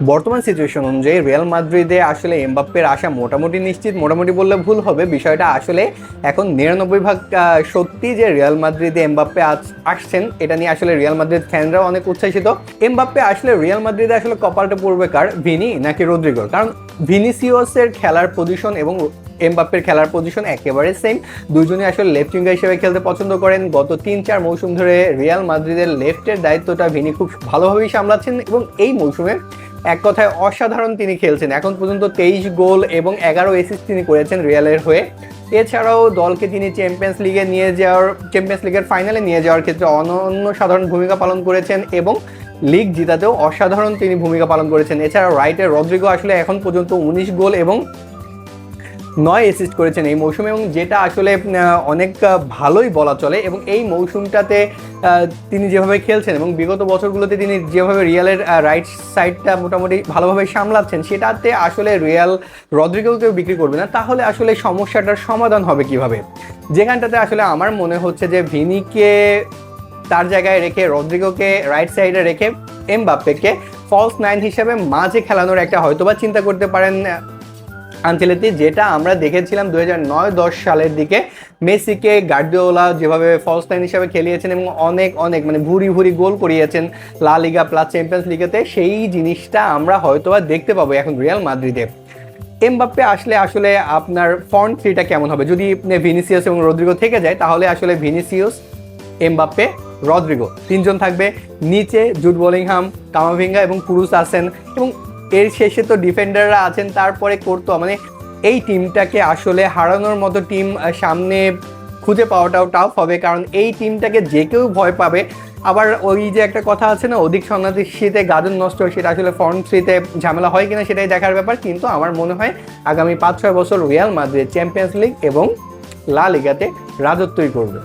বর্তমান সিচুয়েশন অনুযায়ী রিয়াল মাদ্রিদে আসলে এমবাপ্পের আশা মোটামুটি নিশ্চিত। মোটামুটি বললে ভুল হবে, বিষয়টা আসলে এখন নিরানব্বই ভাগ সত্যি যে রিয়াল মাদ্রিদে এমবাপ্পে আসছেন, এটা নিয়ে আসলে রিয়াল মাদ্রিদ ফ্যানরাও অনেক উচ্ছ্বাসিত। এমবাপ্পে আসলে রিয়াল মাদ্রিদে আসলে কপালটা পড়বে কার? ভিনি নাকি রদ্রিগোর কারণ ভিনিসিওসের খেলার পজিশন এবং এমবাপ্পের খেলার পজিশন একেবারে সেম দুজনই আসলে লেফট উইঙ্গার হিসেবে খেলতে পছন্দ করেন। গত তিন চার মৌসুম ধরে রিয়াল মাদ্রিদের লেফটের দায়িত্বটা ভিনি খুব ভালোভাবেই সামলাচ্ছেন এবং এই মৌসুমে এক কথায় অসাধারণ তিনি খেলছেন। এখন পর্যন্ত তেইশ গোল এবং এগারো এসিস তিনি করেছেন রিয়ালের হয়ে। এছাড়াও দলকে তিনি চ্যাম্পিয়ন্স লিগে নিয়ে যাওয়ার চ্যাম্পিয়ন্স লিগের ফাইনালে নিয়ে যাওয়ার ক্ষেত্রে অনন্য সাধারণ ভূমিকা পালন করেছেন এবং লিগ জিতাতেও অসাধারণ তিনি ভূমিকা পালন করেছেন। এছাড়া রাইটের রদ্রিগো আসলে এখন পর্যন্ত উনিশ গোল এবং নয় অ্যাসিস্ট করেছেন এই মৌসুমে এবং যেটা আসলে অনেক ভালোই বলা চলে এবং এই মৌসুমটাতে তিনি যেভাবে খেলছেন এবং বিগত বছরগুলোতে তিনি যেভাবে রিয়ালের রাইট সাইডটা মোটামুটি ভালোভাবে সামলাচ্ছেন, সেটাতে আসলে রিয়াল রদ্রিগোকেও বিক্রি করবে না। তাহলে আসলে সমস্যাটার সমাধান হবে কীভাবে? যেখানটাতে আসলে আমার মনে হচ্ছে যে ভিনিকে তার জায়গায় রেখে, রদ্রিগোকে রাইট সাইডে রেখে এম এমবাপ্পেকে ফলস নাইন হিসেবে মাঝে খেলানোর একটা হয়তোবা চিন্তা করতে পারেন আনচেলতি যেটা আমরা দেখেছিলাম দু হাজার নয়, দশ সালের দিকে মেসিকে গার্দিওলা যেভাবে ফলস নাইন হিসাবে খেলিয়েছেন এবং অনেক অনেক মানে ভুরি ভুরি গোল করিয়েছেন লা লিগা প্লাস চ্যাম্পিয়ন্স লিগেতে, সেই জিনিসটা আমরা হয়তোবা দেখতে পাবো এখন রিয়াল মাদ্রিদে। এমবাপ্পে আসলে আসলে আপনার ফ্রন্ট থ্রিটা কেমন হবে? যদি ভিনিসিয়াস এবং রদ্রিগো থেকে যায়, তাহলে আসলে ভিনিসিয়াস, এমবাপ্পে, রদ্রিগো তিনজন থাকবে। নিচে জুট বলিংহাম, কামাভিঙ্গা এবং পুরুষ আছেন এবং এর শেষে তো ডিফেন্ডাররা আছেন, তারপরে করতো মানে এই টিমটাকে আসলে হারানোর মতো টিম সামনে খুঁজে পাওয়াটাও টাফ হবে, কারণ এই টিমটাকে যে কেউ ভয় পাবে। আবার ওই যে একটা কথা আছে না, অধিক শীতে গাজন নষ্ট হয় সেটা আসলে ফর্ম থ্রিতে ঝামেলা হয় কিনা সেটাই দেখার ব্যাপার, কিন্তু আমার মনে হয় আগামী পাঁচ ছয় বছর রিয়াল মাদ্রিদ চ্যাম্পিয়ন্স লিগ এবং লা লিগাতে রাজত্বই করবে।